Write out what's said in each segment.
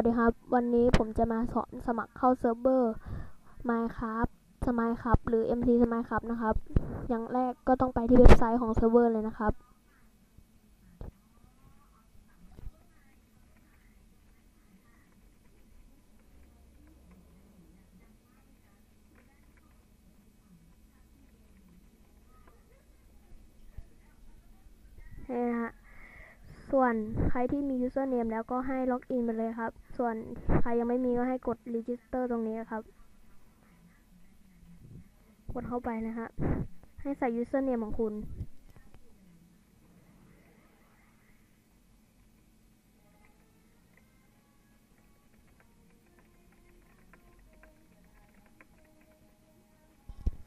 วัสดีครับ วันนี้ผมจะมาสอนสมัครเข้าเซิร์ฟเวอร์ Minecraft สมายครับหรือ MC สมายครับนะครับ อย่างแรกก็ต้องไปที่เว็บไซต์ของเซิร์ฟเวอร์เลยนะครับ นี่นะฮะ ส่วนใครที่มี username แล้วก็ให้ล็อกอินไปเลยครับ ส่วนใครยังไม่มีก็ให้กด register ตรงนี้ครับ กดเข้าไปนะฮะ ให้ใส่ username ของคุณ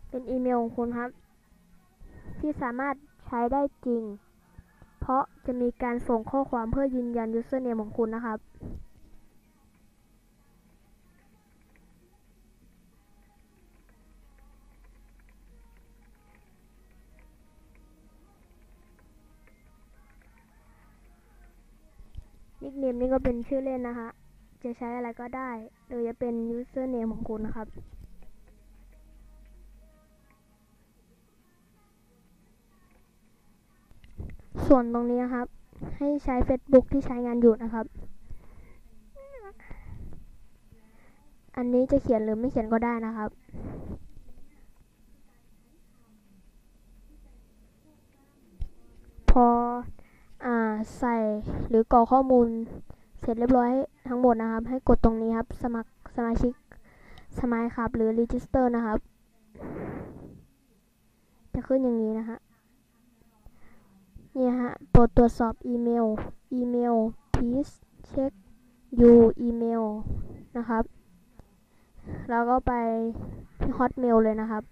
เป็นอีเมลของคุณครับ ที่สามารถใช้ได้จริง เพราะจะมีการส่งข้อความเพื่อยืนยัน username ของคุณนะครับ นิกเนมนี่ก็เป็นชื่อเล่นนะคะ จะใช้อะไรก็ได้ โดยจะเป็น username ของคุณนะครับ ส่วนตรงนี้นะครับ ให้ใช้ Facebook ที่ใช้งานอยู่นะครับ อันนี้จะเขียนหรือไม่เขียนก็ได้นะครับ พออ่าใส่หรือกรอกข้อมูลเสร็จเรียบร้อยทั้งหมดนะครับ ให้กดตรงนี้ครับ สมัครสมาชิกสมัยครับ หรือ register นะครับ จะขึ้นอย่างนี้นะฮะ นี่ฮะ โปรดตรวจสอบอีเมล อีเมล please check your email นะครับ แล้วก็ไปที่ hotmail เลยนะครับ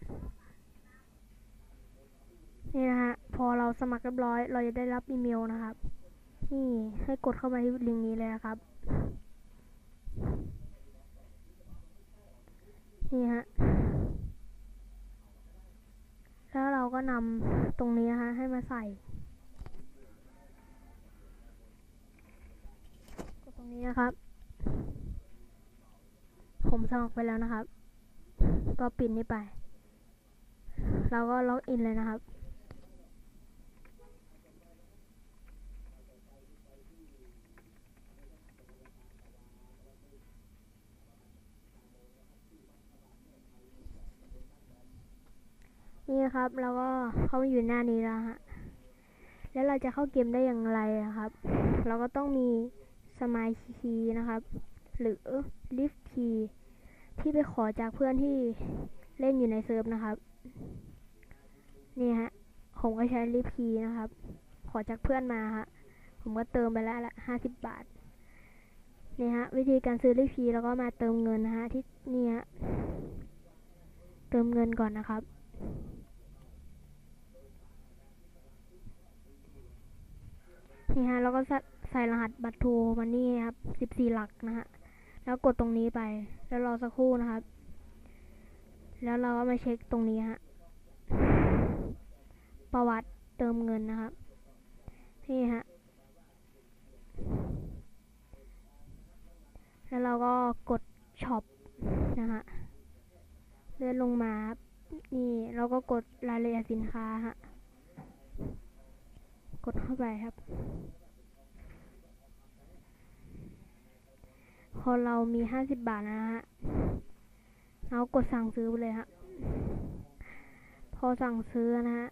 นี่นะฮะ พอเราสมัครเรียบร้อย เราจะได้รับอีเมลนะครับ นี่ให้กดเข้ามาที่ลิงก์นี้เลยนะครับ นี่ฮะแล้วเราก็นำตรงนี้นะคะให้มาใส่ กดต รงนี้นะครับ ผมสมัครไปแล้วนะครับ ก็ปิดนี่ไป เราก็ล็อกอินเลยนะครับ นี่นะครับเราก็เข้ามาอยู่หน้านี้แล้วฮะแล้วเราจะเข้าเกมได้อย่างไรอะครับ เราก็ต้องมี สมายคีนะครับ หรือลิฟคีที่ไปขอจากเพื่อนที่เล่นอยู่ในเซิร์ฟนะครับ นี่ฮะ ผมก็ใช้ลิฟคีนะครับ ขอจากเพื่อนมาฮะ ผมก็เติมไปแล้วละห้าสิบบาทนี่ฮะ วิธีการซื้อลิฟคีแล้วก็มาเติมเงินนะฮะที่นี่ฮะ เติมเงินก่อนนะครับนี่ฮะแล้วก็ ใส่รหัสบัตรทรมานี่ครับสิบสี่หลักนะฮะ แล้วกดตรงนี้ไป แล้วรอสักครู่นะครับ แล้วเราก็มาเช็คตรงนี้ฮะ ประวัติเติมเงินนะครับ นี่ฮะ แล้วเราก็กดช็อปนะฮะ เลื่อนลงมาครับนี่เราก็กดรายละเอียดสินค้าฮะ กดเข้าไปครับ พอเรามีห้าสิบบาทนะฮะเรากดสั่งซื้อไปเลยฮะ พอสั่งซื้อนะฮะ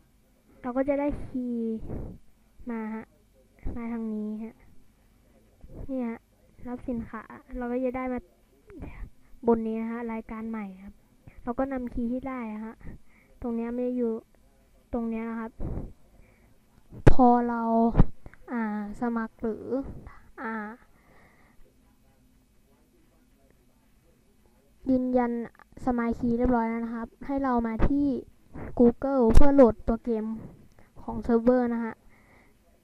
เราก็จะได้คีย์มาฮะ มาทางนี้ฮะ นี่ฮะ รับสินค้า เราก็จะได้มาบนนี้นะฮะ รายการใหม่ครับ เราก็นำคีย์ที่ได้ฮะ ตรงนี้ไม่ได้อยู่ตรงนี้นะครับ พอเรา อ่า สมัครหรือ อ่า ยืนยันสมายคีเรียบร้อยแล้วนะครับ ให้เรามาที่ Google เพื่อโหลดตัวเกมของเซิร์ฟเวอร์นะฮะ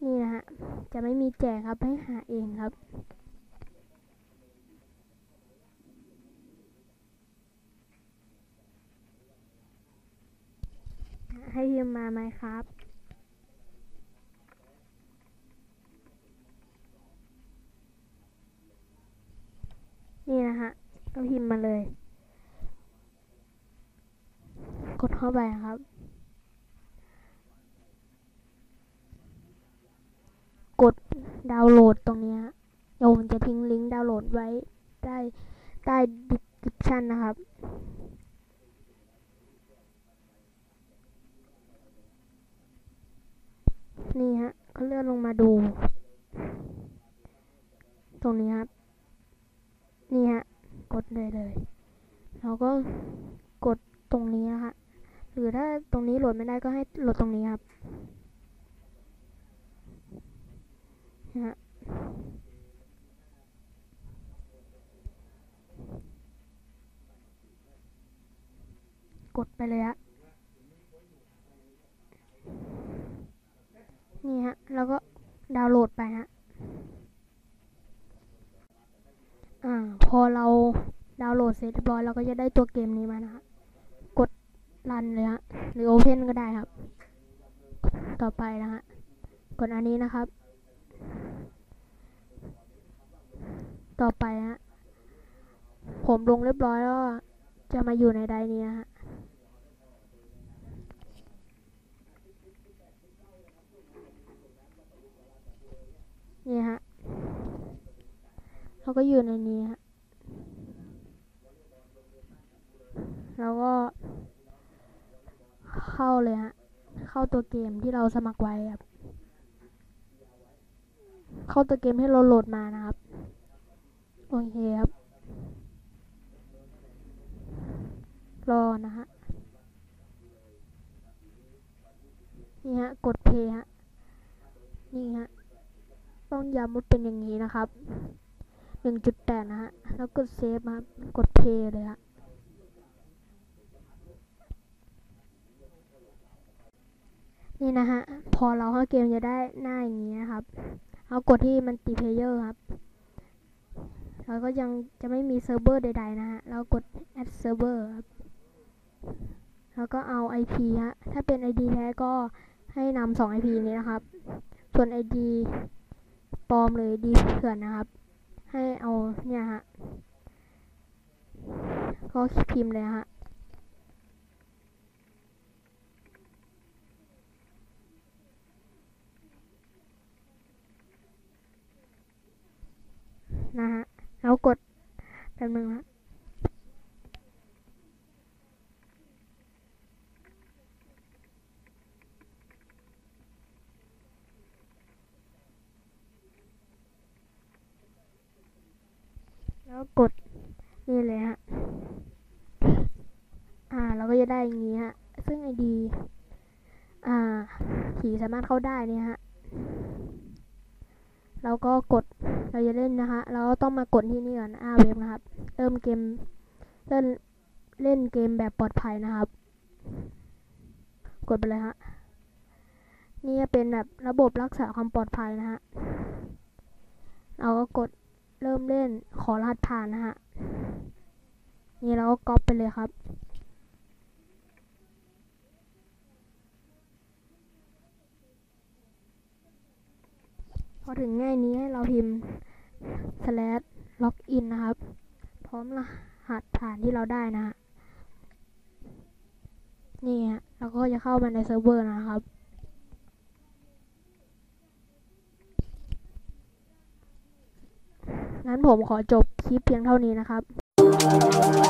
นี่นะฮะ จะไม่มีแจกครับให้หาเองครับ ให้พิมมาไหมครับนี่นะฮะ ก็พิมพ์มาเลย กดเข้าไปนะครับ กดดาวน์โหลดตรงนี้ฮะเดี๋ยวผมจะทิ้งลิงก์ดาวน์โหลดไว้ใต้ใต้ดิสคริปชันนะครับนี่ฮะก็เลื่อนลงมาดู ตรงนี้ครับ นี่ฮะ กดเลยเลย เราก็กดตรงนี้นะคะหรือถ้าตรงนี้โหลดไม่ได้ก็ให้โหลดตรงนี้ครับนะฮะกดไปเลยฮะ นี่ฮะ แล้วก็ดาวน์โหลดไปฮะ อ่า พอเราดาวน์โหลดเสร็จเรียบร้อยเราก็จะได้ตัวเกมนี้มานะฮะ กดรันเลยฮะ หรือโอเพนก็ได้ครับ ต่อไปนะฮะ กดอันนี้นะครับ ต่อไปฮะ ผมลงเรียบร้อยแล้วจะมาอยู่ในได นี่ฮะ เราก็อยู่ในนี้ฮะแล้วก็ เข้าเลยฮะ เข้าตัวเกมที่เราสมัครไว้ครับ เข้าตัวเกมที่เราโหลดมานะครับ โอเคครับ รอนะฮะ นี่ฮะ กดเพย์ฮะ นี่ฮะ ต้องย้ำว่าเป็นอย่างนี้นะครับ หนึ่งจุดแปดนะฮะ แล้วกดเซฟครับ กดเพย์เลยฮะ นี่นะฮะ พอเราเข้าเกมจะได้หน้าอย่างนี้นะครับ เอากดที่มันติเพเยอร์ครับ แล้วก็ยังจะไม่มีเซิร์ฟเวอร์ใดๆนะฮะแล้วกด add server ครับ แล้วก็เอา IP ฮะ ถ้าเป็น ID แท้ก็ให้นำสอง IP นี้นะครับ ส่วน ID ปลอมเลย ID เถื่อนนะครับ ให้เอาเนี่ยฮะ ก็พิมพ์เลยฮะนะฮะแล้วกดแป๊บนึงนะ แล้วกดนี่เลยฮะ อ่าเราก็จะได้อย่างนี้ฮะ ซึ่ง ID อ่าผีสามารถเข้าได้เนี่ยฮะ เราก็กด เราจะเล่นนะคะ เราก็ต้องมากดที่นี่ก่อนอาเว็บนะครับ เริ่มเกม เล่น เล่นเกมแบบปลอดภัยนะครับ กดไปเลยฮะ นี่เป็นแบบระบบรักษาความปลอดภัยนะฮะ เราก็กด เริ่มเล่นขอรหัสผ่านนะฮะ นี่เราก็ก๊อปไปเลยครับ พอถึงง่ายนี้ให้เราพิมพ์ slash login นะครับ พร้อมรหัสผ่านที่เราได้นะฮะ นี่ฮะเราก็จะเข้ามาในเซิร์ฟเวอร์นะครับ งั้นผมขอจบคลิปเพียงเท่านี้นะครับ